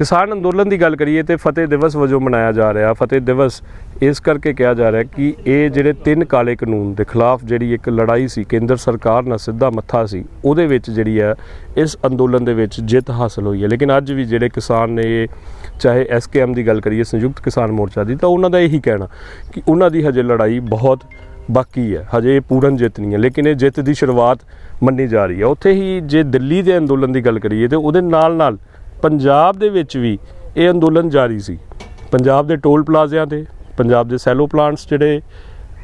ਕਿਸਾਨ ਅੰਦੋਲਨ ਦੀ ਗੱਲ ਕਰੀਏ ਤੇ ਫਤਿਹ ਦਿਵਸ ਵਜੋਂ ਮਨਾਇਆ ਜਾ ਰਿਹਾ। ਫਤਿਹ ਦਿਵਸ ਇਸ ਕਰਕੇ ਕਿਹਾ ਜਾ ਰਿਹਾ ਕਿ ਇਹ ਜਿਹੜੇ ਤਿੰਨ ਕਾਲੇ ਕਾਨੂੰਨ ਦੇ ਖਿਲਾਫ ਜਿਹੜੀ ਇੱਕ ਲੜਾਈ ਸੀ, ਕੇਂਦਰ ਸਰਕਾਰ ਨਾਲ ਸਿੱਧਾ ਮੱਥਾ ਸੀ, ਉਹਦੇ ਵਿੱਚ ਜਿਹੜੀ ਹੈ, ਇਸ ਅੰਦੋਲਨ ਦੇ ਵਿੱਚ ਜਿੱਤ ਹਾਸਲ ਹੋਈ ਹੈ। ਲੇਕਿਨ ਅੱਜ ਵੀ ਜਿਹੜੇ ਕਿਸਾਨ ਨੇ ਇਹ ਚਾਹੇ ਐਸਕੇਐਮ ਦੀ ਗੱਲ ਕਰੀਏ, ਸੰਯੁਕਤ ਕਿਸਾਨ ਮੋਰਚਾ ਦੀ, ਤਾਂ ਉਹਨਾਂ ਦਾ ਇਹੀ ਕਹਿਣਾ ਕਿ ਉਹਨਾਂ ਦੀ ਹਜੇ ਲੜਾਈ ਬਹੁਤ ਬਾਕੀ ਹੈ। ਹਜੇ ਇਹ ਪੂਰਨ ਜਿੱਤ ਨਹੀਂ ਹੈ, ਲੇਕਿਨ ਇਹ ਜਿੱਤ ਦੀ ਸ਼ੁਰੂਆਤ ਮੰਨੀ ਜਾ ਰਹੀ ਹੈ। ਉੱਥੇ ਹੀ ਜੇ ਦਿੱਲੀ ਦੇ ਅੰਦੋਲਨ ਦੀ ਗੱਲ ਕਰੀਏ ਤੇ ਉਹਦੇ ਨਾਲ ਨਾਲ ਪੰਜਾਬ ਦੇ ਵਿੱਚ ਵੀ ਇਹ ਅੰਦੋਲਨ ਜਾਰੀ ਸੀ। ਪੰਜਾਬ ਦੇ ਟੋਲ ਪਲਾਜ਼ਿਆਂ ਤੇ, ਪੰਜਾਬ ਦੇ ਸੈਲੋ ਪਲਾਂਟਸ ਜਿਹੜੇ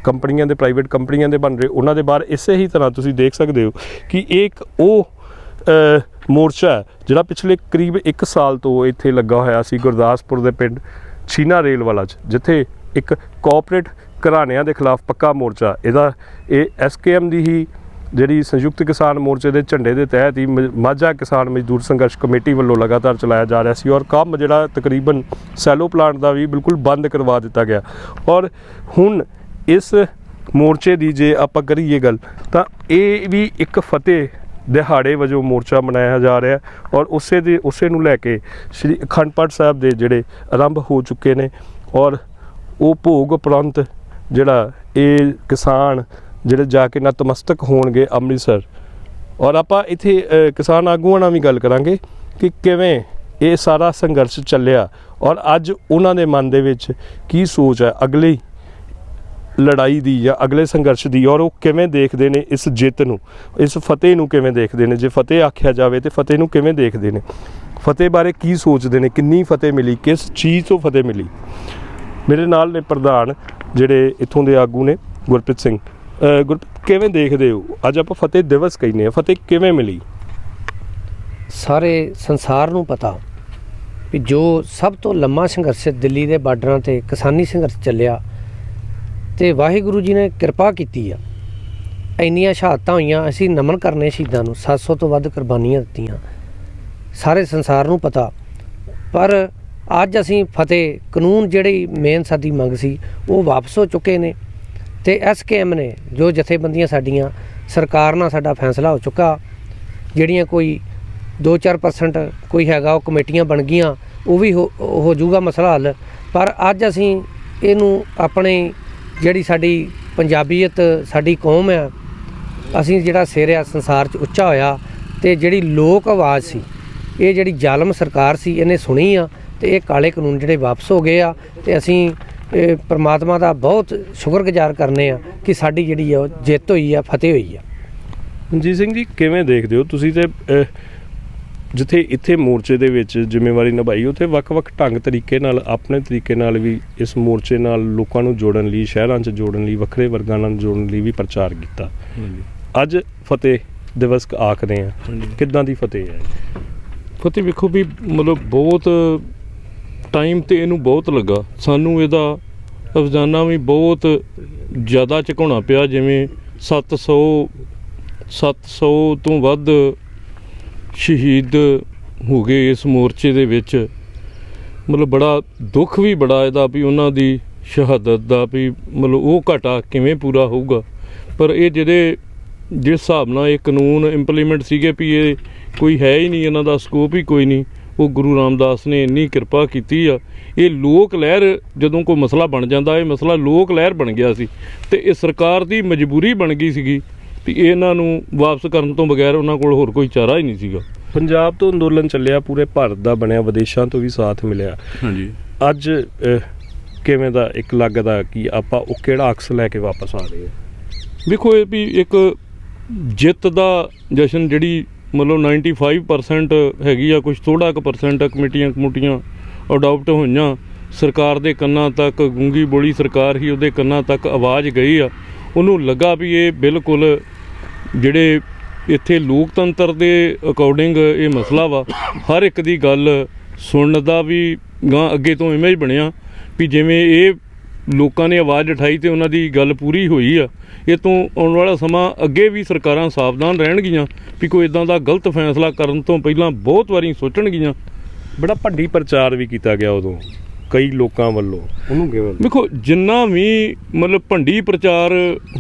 ਕੰਪਨੀਆਂ ਦੇ, ਪ੍ਰਾਈਵੇਟ ਕੰਪਨੀਆਂ ਦੇ ਬਣ ਰਹੇ, ਉਹਨਾਂ ਦੇ ਬਾਹਰ ਇਸੇ ਹੀ ਤਰ੍ਹਾਂ ਤੁਸੀਂ ਦੇਖ ਸਕਦੇ ਹੋ ਕਿ ਇਹ ਇੱਕ ਉਹ ਮੋਰਚਾ ਜਿਹੜਾ ਪਿਛਲੇ ਕਰੀਬ 1 ਸਾਲ ਤੋਂ ਇੱਥੇ ਲੱਗਾ ਹੋਇਆ ਸੀ ਗੁਰਦਾਸਪੁਰ ਦੇ ਪਿੰਡ ਛੀਨਾ ਰੇਲ ਵਾਲਾ ਚ, ਜਿੱਥੇ ਇੱਕ ਕੋਆਪਰੇਟ ਘਰਾਣਿਆਂ ਦੇ ਖਿਲਾਫ ਪੱਕਾ ਮੋਰਚਾ। ਇਹਦਾ ਇਹ ਐਸਕੇਐਮ ਦੀ ਹੀ ਜਿਹੜੀ ਸੰਯੁਕਤ ਕਿਸਾਨ ਮੋਰਚੇ ਦੇ ਝੰਡੇ ਦੇ ਤਹਿਤ ਹੀ ਮ- ਮਾਝਾ ਕਿਸਾਨ ਮਜ਼ਦੂਰ ਸੰਘਰਸ਼ ਕਮੇਟੀ ਵੱਲੋਂ ਲਗਾਤਾਰ ਚਲਾਇਆ ਜਾ ਰਿਹਾ ਸੀ ਔਰ ਕੰਮ ਜਿਹੜਾ ਤਕਰੀਬਨ ਸੈਲੋ ਪਲਾਂਟ ਦਾ ਵੀ ਬਿਲਕੁਲ ਬੰਦ ਕਰਵਾ ਦਿੱਤਾ ਗਿਆ। ਔਰ ਹੁਣ ਇਸ ਮੋਰਚੇ ਦੀ ਜੇ ਆਪਾਂ ਕਰੀਏ ਗੱਲ, ਤਾਂ ਇਹ ਵੀ ਇੱਕ ਫਤਿਹ ਦਿਹਾੜੇ ਵਜੋਂ ਮੋਰਚਾ ਮਨਾਇਆ ਜਾ ਰਿਹਾ ਔਰ ਉਸੇ ਦੇ, ਉਸੇ ਨੂੰ ਲੈ ਕੇ ਸ੍ਰੀ ਅਖੰਡ ਪਾਠ ਸਾਹਿਬ ਦੇ ਜਿਹੜੇ ਆਰੰਭ ਹੋ ਚੁੱਕੇ ਨੇ ਔਰ ਉਹ ਭੋਗ ਉਪਰੰਤ ਜਿਹੜਾ ਇਹ ਕਿਸਾਨ ਜਿਹੜੇ ਜਾ ਕੇ ਨਤਮਸਤਕ ਹੋਣਗੇ ਅੰਮ੍ਰਿਤਸਰ। ਔਰ ਆਪਾਂ ਇੱਥੇ ਕਿਸਾਨ ਆਗੂਆਂ ਨਾਲ ਵੀ ਗੱਲ ਕਰਾਂਗੇ ਕਿ ਕਿਵੇਂ ਇਹ ਸਾਰਾ ਸੰਘਰਸ਼ ਚੱਲਿਆ ਔਰ ਅੱਜ ਉਹਨਾਂ ਦੇ ਮਨ ਦੇ ਵਿੱਚ ਕੀ ਸੋਚ ਹੈ ਅਗਲੀ ਲੜਾਈ ਦੀ ਜਾਂ ਅਗਲੇ ਸੰਘਰਸ਼ ਦੀ ਔਰ ਉਹ ਕਿਵੇਂ ਦੇਖਦੇ ਨੇ ਇਸ ਜਿੱਤ ਨੂੰ, ਇਸ ਫਤਿਹ ਨੂੰ ਕਿਵੇਂ ਦੇਖਦੇ ਨੇ? ਜੇ ਫਤਿਹ ਆਖਿਆ ਜਾਵੇ ਤੇ ਫਤਿਹ ਨੂੰ ਕਿਵੇਂ ਦੇਖਦੇ ਨੇ? ਫਤਿਹ ਬਾਰੇ ਕੀ ਸੋਚਦੇ ਨੇ? ਕਿੰਨੀ ਫਤਿਹ ਮਿਲੀ? ਕਿਸ ਚੀਜ਼ ਤੋਂ ਫਤਿਹ ਮਿਲੀ? ਮੇਰੇ ਨਾਲ ਨੇ ਪ੍ਰਧਾਨ ਜਿਹੜੇ ਇੱਥੋਂ ਦੇ ਆਗੂ ਨੇ, ਗੁਰਪ੍ਰੀਤ ਸਿੰਘ। ਅਹ ਕਿਵੇਂ ਦੇਖਦੇ ਹੋ? ਅੱਜ ਆਪਾਂ ਫਤਿਹ ਦਿਵਸ ਕਹਿੰਦੇ ਆ ਫਤਿਹ ਕਿਵੇਂ ਮਿਲੀ? ਸਾਰੇ ਸੰਸਾਰ ਨੂੰ ਪਤਾ ਵੀ ਜੋ ਸਭ ਤੋਂ ਲੰਮਾ ਸੰਘਰਸ਼ ਦਿੱਲੀ ਦੇ ਬਾਰਡਰਾਂ ਤੇ ਕਿਸਾਨੀ ਸੰਘਰਸ਼ ਚੱਲਿਆ ਤੇ ਵਾਹਿਗੁਰੂ ਜੀ ਨੇ ਕਿਰਪਾ ਕੀਤੀ ਆ। ਇੰਨੀਆਂ ਸ਼ਹਾਦਤਾਂ ਹੋਈਆਂ, ਅਸੀਂ ਨਮਨ ਕਰਨੇ ਸ਼ਹੀਦਾਂ ਨੂੰ। 700 ਤੋਂ ਵੱਧ ਕੁਰਬਾਨੀਆਂ ਦਿੱਤੀਆਂ। ਸਾਰੇ ਸੰਸਾਰ ਨੂੰ ਪਤਾ। ਪਰ ਅੱਜ ਅਸੀਂ ਫਤਿਹ ਕਾਨੂੰਨ ਜਿਹੜੀ ਮੇਨ ਸਾਡੀ ਮੰਗ ਸੀ, ਉਹ ਵਾਪਸ ਹੋ ਚੁੱਕੇ ਨੇ। ਤੇ ਐਸਕੇਐਮ ਨੇ ਜੋ ਜਥੇਬੰਦੀਆਂ ਸਾਡੀਆਂ ਸਰਕਾਰ ਨਾਲ ਸਾਡਾ ਫੈਸਲਾ ਹੋ ਚੁੱਕਾ, ਜਿਹੜੀਆਂ ਕੋਈ 2-4% ਕੋਈ ਹੈਗਾ, ਉਹ ਕਮੇਟੀਆਂ ਬਣ ਗਈਆਂ, ਉਹ ਵੀ ਹੋ ਜਾਊਗਾ ਮਸਲਾ ਹੱਲ। ਪਰ ਅੱਜ ਅਸੀਂ ਇਹਨੂੰ ਆਪਣੇ ਜਿਹੜੀ ਸਾਡੀ ਪੰਜਾਬੀਅਤ, ਸਾਡੀ ਕੌਮ ਆ ਅਸੀਂ ਜਿਹੜਾ ਸਿਰ ਆ ਸੰਸਾਰ 'ਚ ਉੱਚਾ ਹੋਇਆ ਤੇ ਜਿਹੜੀ ਲੋਕ ਆਵਾਜ਼ ਸੀ, ਇਹ ਜਿਹੜੀ ਜ਼ਾਲਮ ਸਰਕਾਰ ਸੀ, ਇਹਨੇ ਸੁਣੀ ਆ ਤੇ ਇਹ ਕਾਲੇ ਕਾਨੂੰਨ ਜਿਹੜੇ ਵਾਪਸ ਹੋ ਗਏ ਆ ਤੇ ਅਸੀਂ ਇਹ ਪ੍ਰਮਾਤਮਾ ਦਾ ਬਹੁਤ ਸ਼ੁਕਰਗੁਜ਼ਾਰ ਕਰਨੇ ਆ ਕਿ ਸਾਡੀ ਜਿਹੜੀ ਆ ਉਹ ਜਿੱਤ ਹੋਈ ਆ ਫਤਿਹ ਹੋਈ ਆ। ਮਨਜੀਤ ਸਿੰਘ ਜੀ ਕਿਵੇਂ ਦੇਖਦੇ ਹੋ? ਤੁਸੀਂ ਤੇ ਜਿੱਥੇ ਇੱਥੇ ਮੋਰਚੇ ਦੇ ਵਿੱਚ ਜ਼ਿੰਮੇਵਾਰੀ ਨਿਭਾਈ ਉੱਥੇ ਵੱਖ-ਵੱਖ ਢੰਗ ਤਰੀਕੇ ਨਾਲ ਆਪਣੇ ਤਰੀਕੇ ਨਾਲ ਵੀ ਇਸ ਮੋਰਚੇ ਨਾਲ ਲੋਕਾਂ ਨੂੰ ਜੋੜਨ ਲਈ ਸ਼ਹਿਰਾਂ 'ਚ ਜੋੜਨ ਲਈ ਵੱਖਰੇ ਵਰਗਾਂ ਨਾਲ ਜੋੜਨ ਲਈ ਵੀ ਪ੍ਰਚਾਰ ਕੀਤਾ। ਅੱਜ ਫਤਿਹ ਦਿਵਸ ਆਖਦੇ ਆ। ਕਿੱਦਾਂ ਦੀ ਫਤਿਹ ਹੈ? ਫਤਿਹ ਵੇਖੋ ਵੀ ਮਤਲਬ ਬਹੁਤ ਟਾਈਮ ਤੇ ਇਹਨੂੰ ਬਹੁਤ ਲੱਗਾ। ਸਾਨੂੰ ਇਹਦਾ ਅਫਜ਼ਾਨਾ ਵੀ ਬਹੁਤ ਜ਼ਿਆਦਾ ਚੁਕਾਉਣਾ ਪਿਆ, ਜਿਵੇਂ 700 700 ਤੋਂ ਵੱਧ ਸ਼ਹੀਦ ਹੋ ਗਏ ਇਸ ਮੋਰਚੇ ਦੇ ਵਿੱਚ। ਮਤਲਬ ਬੜਾ ਦੁੱਖ ਵੀ ਬੜਾ ਇਹਦਾ ਵੀ ਉਹਨਾਂ ਦੀ ਸ਼ਹਾਦਤ ਦਾ ਵੀ ਮਤਲਬ ਉਹ ਘਾਟਾ ਕਿਵੇਂ ਪੂਰਾ ਹੋਊਗਾ। ਪਰ ਇਹ ਜਿਹੜੇ ਜਿਸ ਹਿਸਾਬ ਨਾਲ ਇਹ ਕਾਨੂੰਨ ਇੰਪਲੀਮੈਂਟ ਸੀਗੇ ਵੀ ਇਹ ਕੋਈ ਹੈ ਹੀ ਨਹੀਂ, ਇਹਨਾਂ ਦਾ ਸਕੋਪ ਹੀ ਕੋਈ ਨਹੀਂ ਉਹ ਗੁਰੂ ਰਾਮਦਾਸ ਨੇ ਇੰਨੀ ਕਿਰਪਾ ਕੀਤੀ ਆ ਇਹ ਲੋਕ ਲਹਿਰ ਜਦੋਂ ਕੋਈ ਮਸਲਾ ਬਣ ਜਾਂਦਾ ਇਹ ਮਸਲਾ ਲੋਕ ਲਹਿਰ ਬਣ ਗਿਆ ਸੀ ਤੇ ਇਹ ਸਰਕਾਰ ਦੀ ਮਜਬੂਰੀ ਬਣ ਗਈ ਸੀਗੀ ਵੀ ਇਹਨਾਂ ਨੂੰ ਵਾਪਸ ਕਰਨ ਤੋਂ ਬਗੈਰ ਉਹਨਾਂ ਕੋਲ ਹੋਰ ਕੋਈ ਚਾਰਾ ਹੀ ਨਹੀਂ ਸੀਗਾ। ਪੰਜਾਬ ਤੋਂ ਅੰਦੋਲਨ ਚੱਲਿਆ ਪੂਰੇ ਭਾਰਤ ਦਾ ਬਣਿਆ ਵਿਦੇਸ਼ਾਂ ਤੋਂ ਵੀ ਸਾਥ ਮਿਲਿਆ। ਹਾਂਜੀ। ਅੱਜ ਕਿਵੇਂ ਦਾ ਇੱਕ ਲੱਗਦਾ ਕਿ ਆਪਾਂ ਉਹ ਕਿਹੜਾ ਅਕਸ ਲੈ ਕੇ ਵਾਪਸ ਆ ਰਹੇ ਹਾਂ? ਵੇਖੋ ਇਹ ਵੀ ਇੱਕ ਜਿੱਤ ਦਾ ਜਸ਼ਨ ਜਿਹੜੀ ਮਤਲਬ 95% ਹੈਗੀ ਆ ਕੁਝ ਥੋੜਾ ਕੁ ਪਰਸੈਂਟ ਕਮੇਟੀਆਂ ਕਮੂਟੀਆਂ ਅਡਾਪਟ ਹੋਈਆਂ। ਸਰਕਾਰ ਦੇ ਕੰਨਾਂ ਤੱਕ, ਗੁੰਗੀ ਬੋਲੀ ਸਰਕਾਰ ਹੀ ਉਹਦੇ ਕੰਨਾਂ ਤੱਕ ਆਵਾਜ਼ ਗਈ ਆ। ਉਹਨੂੰ ਲੱਗਾ ਵੀ ਇਹ ਬਿਲਕੁਲ ਜਿਹੜੇ ਇੱਥੇ ਲੋਕਤੰਤਰ ਦੇ ਅਕੋਰਡਿੰਗ ਇਹ ਮਸਲਾ ਵਾ, ਹਰ ਇੱਕ ਦੀ ਗੱਲ ਸੁਣਨ ਦਾ ਵੀ ਗਾਂ ਅੱਗੇ ਤੋਂ ਇਮੇਜ ਬਣਿਆ ਵੀ ਜਿਵੇਂ ਇਹ ਲੋਕਾਂ ਨੇ ਆਵਾਜ਼ ਉਠਾਈ ਤੇ ਉਹਨਾਂ ਦੀ ਗੱਲ ਪੂਰੀ ਹੋਈ ਆ। ਇਹ ਤੋਂ ਆਉਣ ਵਾਲਾ ਸਮਾਂ ਅੱਗੇ ਵੀ ਸਰਕਾਰਾਂ ਸਾਵਧਾਨ ਰਹਿਣਗੀਆਂ ਵੀ ਕੋਈ ਇਦਾਂ ਦਾ ਗਲਤ ਫੈਸਲਾ ਕਰਨ ਤੋਂ ਪਹਿਲਾਂ ਬਹੁਤ ਵਾਰੀ ਸੋਚਣਗੀਆਂ। ਬੜਾ ਭੰਡੀ ਪ੍ਰਚਾਰ ਵੀ ਕੀਤਾ ਗਿਆ ਉਦੋਂ ਕਈ ਲੋਕਾਂ ਵੱਲੋਂ। ਉਹਨੂੰ ਕਿਵੇਂ ਵੇਖੋ ਜਿੰਨਾ ਵੀ ਮਤਲਬ ਭੰਡੀ ਪ੍ਰਚਾਰ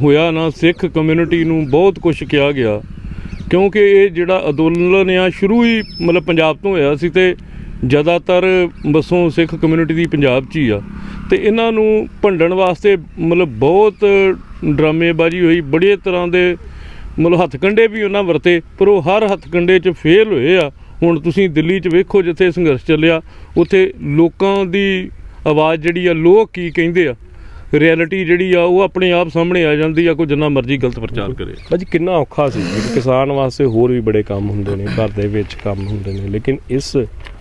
ਹੋਇਆ ਨਾ ਸਿੱਖ ਕਮਿਊਨਿਟੀ ਨੂੰ ਬਹੁਤ ਕੁਝ ਕਿਹਾ ਗਿਆ। ਕਿਉਂਕਿ ਇਹ ਜਿਹੜਾ ਅੰਦੋਲਨ ਆ ਸ਼ੁਰੂ ਹੀ ਮਤਲਬ ਪੰਜਾਬ ਤੋਂ ਹੋਇਆ ਸੀ ਤੇ ਜ਼ਿਆਦਾਤਰ ਬਸੋਂ ਸਿੱਖ ਕਮਿਊਨਿਟੀ ਦੀ ਪੰਜਾਬ 'ਚ ਹੀ ਆ। ਤੇ ਇਹਨਾਂ ਨੂੰ ਭੰਡਣ ਵਾਸਤੇ ਮਤਲਬ ਬਹੁਤ ਡਰਾਮੇਬਾਜ਼ੀ ਹੋਈ ਬੜੇ ਤਰ੍ਹਾਂ ਦੇ ਮਤਲਬ ਹੱਥ ਹੱਥਕੰਡੇ ਵੀ ਉਹਨਾਂ ਵਰਤੇ, ਪਰ ਉਹ ਹਰ ਹੱਥ ਹੱਥਕੰਡੇ 'ਚ ਫੇਲ ਹੋਏ ਆ। ਹੁਣ ਤੁਸੀਂ ਦਿੱਲੀ 'ਚ ਵੇਖੋ ਜਿੱਥੇ ਸੰਘਰਸ਼ ਚੱਲਿਆ, ਉੱਥੇ ਲੋਕਾਂ ਦੀ ਆਵਾਜ਼ ਜਿਹੜੀ ਆ, ਲੋਕ ਕੀ ਕਹਿੰਦੇ ਆ ਰਿਐਲਿਟੀ ਜਿਹੜੀ ਆ, ਉਹ ਆਪਣੇ ਆਪ ਸਾਹਮਣੇ ਆ ਜਾਂਦੀ ਆ, ਕੋਈ ਜਿੰਨਾ ਮਰਜ਼ੀ ਗਲਤ ਪ੍ਰਚਾਰ ਕਰੇ। ਭਾਜੀ, ਕਿੰਨਾ ਔਖਾ ਸੀ। ਕਿਸਾਨ ਵਾਸਤੇ ਹੋਰ ਵੀ ਬੜੇ ਕੰਮ ਹੁੰਦੇ ਨੇ, ਘਰ ਦੇ ਵਿੱਚ ਕੰਮ ਹੁੰਦੇ ਨੇ, ਲੇਕਿਨ ਇਸ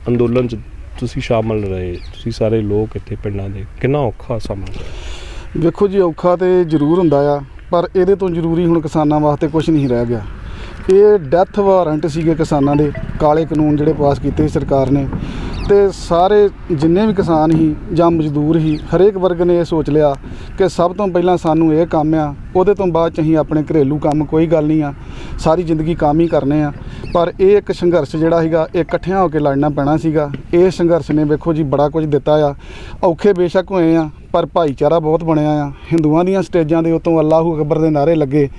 ਅੰਦੋਲਨ 'ਚ ਤੁਸੀਂ ਸ਼ਾਮਲ ਰਹੇ, ਤੁਸੀਂ ਸਾਰੇ ਲੋਕ ਇੱਥੇ ਪਿੰਡਾਂ ਦੇ, ਕਿੰਨਾ ਔਖਾ ਸਮਾਂ? ਵੇਖੋ ਜੀ, ਔਖਾ ਤੇ ਜ਼ਰੂਰ ਹੁੰਦਾ ਆ, ਪਰ ਇਹਦੇ ਤੋਂ ਜ਼ਰੂਰੀ ਹੁਣ ਕਿਸਾਨਾਂ ਵਾਸਤੇ ਕੁਝ ਨਹੀਂ ਰਹਿ ਗਿਆ। ਇਹ ਡੈਥ ਵਾਰੰਟ ਸੀਗੇ ਕਿਸਾਨਾਂ ਦੇ, ਕਾਲੇ ਕਾਨੂੰਨ ਜਿਹੜੇ ਪਾਸ ਕੀਤੇ ਸਰਕਾਰ ਨੇ। ਤੇ ਸਾਰੇ ਜਿੰਨੇ ਵੀ ਕਿਸਾਨ ਸੀ ਜਾਂ ਮਜ਼ਦੂਰ ਸੀ, ਹਰੇਕ ਵਰਗ ਨੇ ਇਹ ਸੋਚ ਲਿਆ ਕਿ ਸਭ ਤੋਂ ਪਹਿਲਾਂ ਸਾਨੂੰ ਇਹ ਕੰਮ ਆ, ਉਹਦੇ ਤੋਂ ਬਾਅਦ ਚ ਅਸੀਂ ਆਪਣੇ ਘਰੇਲੂ ਕੰਮ ਕੋਈ ਗੱਲ ਨਹੀਂ ਆ, ਸਾਰੀ ਜ਼ਿੰਦਗੀ ਕੰਮ ਹੀ ਕਰਨੇ ਆ। ਪਰ ਇਹ ਇੱਕ ਸੰਘਰਸ਼ ਜਿਹੜਾ ਸੀਗਾ, ਇਹ ਇਕੱਠਿਆਂ ਹੋ ਕੇ ਲੜਨਾ ਪੈਣਾ ਸੀਗਾ। ਇਹ ਸੰਘਰਸ਼ ਨੇ ਵੇਖੋ ਜੀ, ਬੜਾ ਕੁਝ ਦਿੱਤਾ ਆ। ਔਖੇ ਬੇਸ਼ੱਕ ਹੋਏ ਆ, ਪਰ ਭਾਈਚਾਰਾ ਬਹੁਤ ਬਣਿਆ ਆ। ਹਿੰਦੂਆਂ ਦੀਆਂ ਸਟੇਜਾਂ ਦੇ ਉੱਤੋਂ ਅੱਲਾਹੂ ਅਕਬਰ ਦੇ ਨਾਰੇ ਲੱਗੇ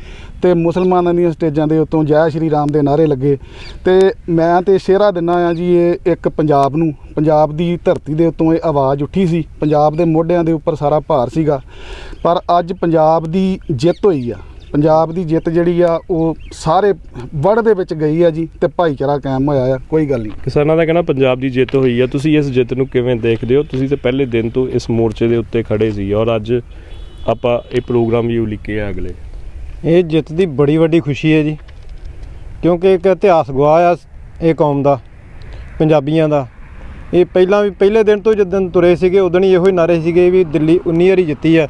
ਤੇ ਮੁਸਲਮਾਨਾਂ ਦੀਆਂ ਸਟੇਜਾਂ ਦੇ ਉੱਤੋਂ ਜੈ ਸ਼੍ਰੀ ਰਾਮ ਦੇ ਨਾਰੇ ਲੱਗੇ। ਤੇ ਮੈਂ ਤੇ ਸ਼ੇਰਾ ਦਿੰਨਾ ਆ ਜੀ, ਇਹ ਇੱਕ ਪੰਜਾਬ ਨੂੰ, ਪੰਜਾਬ ਦੀ ਧਰਤੀ ਦੇ ਉੱਤੋਂ ਇਹ ਆਵਾਜ਼ ਉੱਠੀ ਸੀ। ਪੰਜਾਬ ਦੇ ਮੋਢਿਆਂ ਦੇ ਉੱਪਰ ਸਾਰਾ ਭਾਰ ਸੀਗਾ। ਪਰ ਅੱਜ ਪੰਜਾਬ ਦੀ ਜਿੱਤ ਹੋਈ ਆ। ਪੰਜਾਬ ਦੀ ਜਿੱਤ ਜਿਹੜੀ ਆ ਉਹ ਸਾਰੇ ਵੜ ਦੇ ਵਿੱਚ ਗਈ ਆ ਜੀ ਤੇ ਭਾਈਚਾਰਾ ਕਾਇਮ ਹੋਇਆ ਆ ਕੋਈ ਗੱਲ ਨਹੀਂ। ਕਿਸਾਨਾਂ ਦਾ ਕਹਿਣਾ ਪੰਜਾਬ ਦੀ ਜਿੱਤ ਹੋਈ ਹੈ ਤੁਸੀਂ ਇਸ ਜਿੱਤ ਨੂੰ ਕਿਵੇਂ ਦੇਖਦੇ ਹੋ? ਤੁਸੀਂ ਤੇ ਪਹਿਲੇ ਦਿਨ ਤੋਂ ਇਸ ਮੋਰਚੇ ਦੇ ਉੱਤੇ ਖੜੇ ਸੀ ਔਰ ਅੱਜ ਆਪਾਂ ਇਹ ਪ੍ਰੋਗਰਾਮ ਵੀ ਉਲੀਕੇ ਆ ਅਗਲੇ। ਇਹ ਜਿੱਤ ਦੀ ਬੜੀ ਵੱਡੀ ਖੁਸ਼ੀ ਹੈ ਜੀ ਕਿਉਂਕਿ ਇੱਕ ਇਤਿਹਾਸ ਗਵਾਹ ਆ ਇਹ ਕੌਮ ਦਾ ਪੰਜਾਬੀਆਂ ਦਾ। ਇਹ ਪਹਿਲਾਂ ਵੀ ਪਹਿਲੇ ਦਿਨ ਤੋਂ ਜਦੋਂ ਤੁਰੇ ਸੀਗੇ ਉਦੋਂ ਹੀ ਇਹੋ ਹੀ ਨਾਰੇ ਸੀਗੇ ਵੀ ਦਿੱਲੀ 19 ਵਾਰੀ ਜਿੱਤੀ ਆ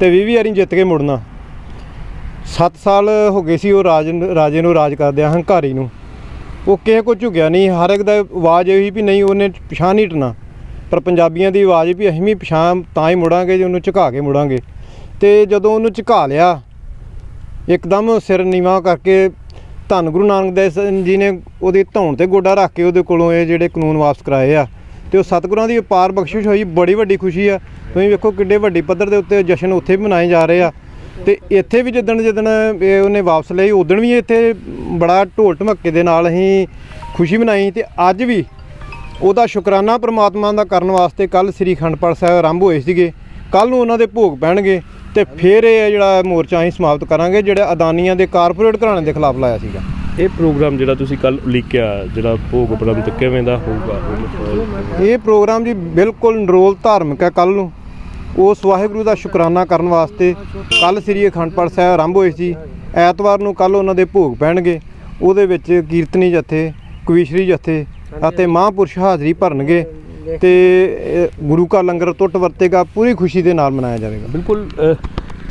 ਤੇ 20 ਵਾਰੀ ਜਿੱਤ ਕੇ ਮੁੜਨਾ। 7 ਸਾਲ ਹੋ ਗਏ ਸੀ ਉਹ ਰਾਜ ਰਾਜੇ ਨੂੰ ਰਾਜ ਕਰਦਿਆਂ ਹੰਕਾਰੀ ਨੂੰ। ਉਹ ਕਿਸੇ ਕੋ ਝੁਕਿਆ ਨਹੀਂ, ਹਰ ਇੱਕ ਦਾ ਆਵਾਜ਼ ਇਹੀ ਵੀ ਨਹੀਂ, ਉਹਨੇ ਪਛਾਣ ਨਹੀਂ ਹਟਣਾ ਪਰ ਪੰਜਾਬੀਆਂ ਦੀ ਆਵਾਜ਼ ਵੀ ਅਸੀਂ ਵੀ ਪਛਾਣ ਤਾਂ ਹੀ ਮੁੜਾਂਗੇ, ਜੇ ਉਹਨੂੰ ਝੁਕਾ ਕੇ ਮੁੜਾਂਗੇ। ਤੇ ਜਦੋਂ ਉਹਨੂੰ ਝੁਕਾ ਲਿਆ, ਇੱਕਦਮ ਸਿਰ ਨੀਵਾ ਕਰਕੇ ਧੰਨ ਗੁਰੂ ਨਾਨਕ ਦੇਵ ਸ- ਜੀ ਨੇ ਉਹਦੀ ਧੌਣ ਤੇ ਗੋਡਾ ਰੱਖ ਕੇ ਉਹਦੇ ਕੋਲੋਂ ਇਹ ਜਿਹੜੇ ਕਾਨੂੰਨ ਵਾਪਸ ਕਰਾਏ ਆ। ਤੇ ਉਹ ਸਤਿਗੁਰਾਂ ਦੀ ਅਪਾਰ ਬਖਸ਼ਿਸ਼ ਹੋਈ, ਬੜੀ ਵੱਡੀ ਖੁਸ਼ੀ ਆ। ਤੁਸੀਂ ਵੇਖੋ ਕਿੱਡੇ ਵੱਡੀ ਪੱਧਰ ਦੇ ਉੱਤੇ ਜਸ਼ਨ ਉੱਥੇ ਵੀ ਮਨਾਏ ਜਾ ਰਹੇ ਆ। ਤੇ ਇੱਥੇ ਵੀ ਜਿੱਦਣ ਜਿੱਦਣ ਉਹਨੇ ਵਾਪਸ ਲਈ ਉਦਣ ਵੀ ਇੱਥੇ ਬੜਾ ਢੋਲ ਢਮੱਕੇ ਦੇ ਨਾਲ ਅਸੀਂ ਖੁਸ਼ੀ ਮਨਾਈ ਤੇ ਅੱਜ ਵੀ ਉਹਦਾ ਸ਼ੁਕਰਾਨਾ ਪ੍ਰਮਾਤਮਾ ਦਾ ਕਰਨ ਵਾਸਤੇ ਕੱਲ ਸ੍ਰੀ ਅਖੰਡ ਪਾਠ ਸਾਹਿਬ ਆਰੰਭ ਹੋਏ ਸੀਗੇ। ਕੱਲ ਨੂੰ ਉਹਨਾਂ ਦੇ ਭੋਗ ਪੈਣਗੇ ਤੇ ਫਿਰ ਇਹ ਜਿਹੜਾ ਮੋਰਚਾ ਅਸੀਂ ਸਮਾਪਤ ਕਰਾਂਗੇ ਜਿਹੜਾ ਅਦਾਨੀਆਂ ਦੇ ਕਾਰਪੋਰੇਟ ਘਰਾਣੇ ਦੇ ਖਿਲਾਫ ਲਾਇਆ ਸੀਗਾ। ਇਹ ਪ੍ਰੋਗਰਾਮ ਜਿਹੜਾ ਤੁਸੀਂ ਕੱਲ ਉਲੀਕਿਆ ਜਿਹੜਾ ਭੋਗ ਉਪਰੰਤ ਕਿਵੇਂ ਦਾ ਹੋਊਗਾ? ਇਹ ਪ੍ਰੋਗਰਾਮ ਜੀ ਬਿਲਕੁਲ ਨਿਰੋਲ ਧਾਰਮਿਕ ਹੈ ਕੱਲ ਨੂੰ। ਉਸ ਵਾਹਿਗੁਰੂ ਦਾ ਸ਼ੁਕਰਾਨਾ ਕਰਨ ਵਾਸਤੇ ਕੱਲ ਸ੍ਰੀ ਅਖੰਡ ਪਾਠ ਸਾਹਿਬ ਆਰੰਭ ਹੋਏ ਸੀ। ਐਤਵਾਰ ਨੂੰ ਕੱਲ ਉਹਨਾਂ ਦੇ ਭੋਗ ਪੈਣਗੇ। ਉਹਦੇ ਵਿੱਚ ਕੀਰਤਨੀ ਜਥੇ ਕਵੀਸ਼ਰੀ ਜਥੇ ਅਤੇ ਮਹਾਂਪੁਰਸ਼ ਹਾਜ਼ਰੀ ਭਰਨਗੇ ਤੇ ਗੁਰੂ ਕਾ ਲੰਗਰ ਟੁੱਟ ਵਰਤੇਗਾ ਪੂਰੀ ਖੁਸ਼ੀ ਦੇ ਨਾਲ ਮਨਾਇਆ ਜਾਵੇਗਾ। ਬਿਲਕੁਲ ਅਹ,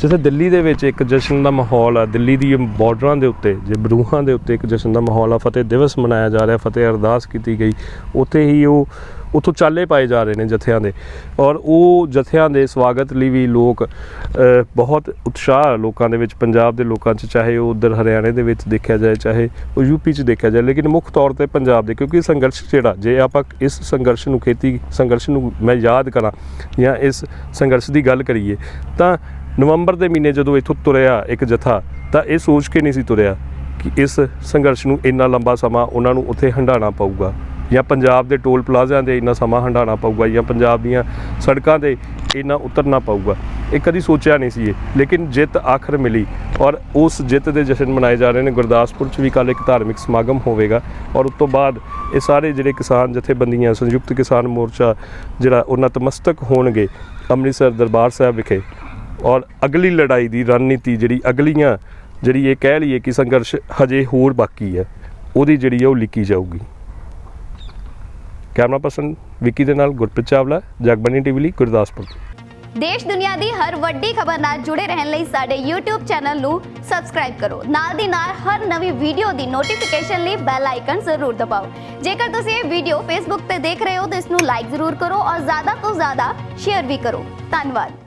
ਜਿੱਥੇ ਦਿੱਲੀ ਦੇ ਵਿੱਚ ਇੱਕ ਜਸ਼ਨ ਦਾ ਮਾਹੌਲ ਆ ਦਿੱਲੀ ਦੀ ਬਾਰਡਰਾਂ ਦੇ ਉੱਤੇ ਜੇ ਬਰੂਹਾਂ ਦੇ ਉੱਤੇ ਇੱਕ ਜਸ਼ਨ ਦਾ ਮਾਹੌਲ ਆ ਫਤਿਹ ਦਿਵਸ ਮਨਾਇਆ ਜਾ ਰਿਹਾ ਫਤਿਹ ਅਰਦਾਸ ਕੀਤੀ ਗਈ ਉੱਥੇ ਹੀ ਉਹ ਉੱਥੋਂ ਚਾਲੇ ਪਾਏ ਜਾ ਰਹੇ ਨੇ ਜਥਿਆਂ ਦੇ। ਔਰ ਉਹ ਜਥਿਆਂ ਦੇ ਸਵਾਗਤ ਲਈ ਵੀ ਲੋਕ ਬਹੁਤ ਉਤਸ਼ਾਹ ਲੋਕਾਂ ਦੇ ਵਿੱਚ, ਪੰਜਾਬ ਦੇ ਲੋਕਾਂ 'ਚ, ਚਾਹੇ ਉਹ ਉਧਰ ਹਰਿਆਣੇ ਦੇ ਵਿੱਚ ਦੇਖਿਆ ਜਾਏ, ਚਾਹੇ ਉਹ ਯੂਪੀ 'ਚ ਦੇਖਿਆ ਜਾਏ, ਲੇਕਿਨ ਮੁੱਖ ਤੌਰ ਤੇ ਪੰਜਾਬ ਦੇ, ਕਿਉਂਕਿ ਸੰਘਰਸ਼ ਜਿਹੜਾ, ਜੇ ਆਪਾਂ ਇਸ ਸੰਘਰਸ਼ ਨੂੰ ਖੇਤੀ, ਸੰਘਰਸ਼ ਨੂੰ ਮੈਂ ਯਾਦ ਕਰਾਂ, ਜਾਂ ਇਸ ਸੰਘਰਸ਼ ਦੀ ਗੱਲ ਕਰੀਏ, ਤਾਂ ਨਵੰਬਰ ਦੇ ਮਹੀਨੇ ਜਦੋਂ ਇੱਥੋਂ ਤੁਰਿਆ ਇੱਕ ਜਥਾ, ਤਾਂ ਇਹ ਸੋਚ ਕੇ ਨਹੀਂ ਸੀ ਤੁਰਿਆ ਕਿ ਇਸ ਸੰਘਰਸ਼ ਨੂੰ ਇੰਨਾ ਲੰਬਾ ਸਮਾਂ ਉਹਨਾਂ ਨੂੰ ਉੱਥੇ ਹੰਡਾਣਾ ਪਊਗਾ। ਜਾਂ ਪੰਜਾਬ ਦੇ ਟੋਲ ਪਲਾਜ਼ਿਆਂ ਦੇ ਇੰਨਾ ਸਮਾਂ ਹੰਡਾਣਾ ਪਊਗਾ ਜਾਂ ਪੰਜਾਬ ਦੀਆਂ ਸੜਕਾਂ ਤੇ ਇੰਨਾ ਉਤਰਨਾ ਪਊਗਾ, ਇਹ ਕਦੀ ਸੋਚਿਆ ਨਹੀਂ ਸੀ ਇਹ। ਲੇਕਿਨ ਜਿੱਤ ਆਖਰ ਮਿਲੀ ਔਰ ਉਸ ਜਿੱਤ ਦੇ ਜਸ਼ਨ ਮਨਾਏ ਜਾ ਰਹੇ ਨੇ। ਗੁਰਦਾਸਪੁਰ 'ਚ ਵੀ ਕੱਲ ਇੱਕ ਧਾਰਮਿਕ ਸਮਾਗਮ ਹੋਵੇਗਾ ਔਰ ਉਸ ਤੋਂ ਬਾਅਦ ਇਹ ਸਾਰੇ ਜਿਹੜੇ ਕਿਸਾਨ ਜਥੇਬੰਦੀਆਂ, ਸੰਯੁਕਤ ਕਿਸਾਨ ਮੋਰਚਾ ਜਿਹੜਾ ਉਹ ਨਤਮਸਤਕ ਹੋਣਗੇ ਅੰਮ੍ਰਿਤਸਰ ਦਰਬਾਰ ਸਾਹਿਬ ਵਿਖੇ ਔਰ ਅਗਲੀ ਲੜਾਈ ਦੀ ਰਣਨੀਤੀ ਜਿਹੜੀ ਅਗਲੀਆਂ ਜਿਹੜੀ ਇਹ ਕਹਿ ਲਈਏ ਕਿ ਸੰਘਰਸ਼ ਹਜੇ ਹੋਰ ਬਾਕੀ ਹੈ, ਉਹਦੀ ਜਿਹੜੀ ਹੈ ਉਹ ਲਿਖੀ ਜਾਊਗੀ। ਕੈਮਰਾ ਪਰਸਨ ਵਿੱਕੀ ਦੇ ਨਾਲ ਗੁਰਪ੍ਰੀਤ ਚਾਵਲਾ, ਜਗਬਾਨੀ ਟੀਵੀ ਲਈ ਗੁਰਦਾਸਪੁਰ। ਦੇਸ਼ ਦੁਨੀਆ ਦੀ ਹਰ ਵੱਡੀ ਖਬਰ ਨਾਲ ਜੁੜੇ ਰਹਿਣ ਲਈ ਸਾਡੇ YouTube ਚੈਨਲ ਨੂੰ ਸਬਸਕ੍ਰਾਈਬ ਕਰੋ। ਨਾਲ ਦੀ ਨਾਲ ਹਰ ਨਵੀਂ ਵੀਡੀਓ ਦੀ ਨੋਟੀਫਿਕੇਸ਼ਨ ਲਈ ਬੈਲ ਆਈਕਨ ਜ਼ਰੂਰ ਦਬਾਓ। ਜੇਕਰ ਤੁਸੀਂ ਇਹ ਵੀਡੀਓ Facebook ਤੇ ਦੇਖ ਰਹੇ ਹੋ ਤਾਂ ਇਸ ਨੂੰ ਲਾਈਕ ਜ਼ਰੂਰ ਕਰੋ ਔਰ ਜ਼ਿਆਦਾ ਤੋਂ ਜ਼ਿਆਦਾ ਸ਼ੇਅਰ ਵੀ ਕਰੋ। ਧੰਨਵਾਦ।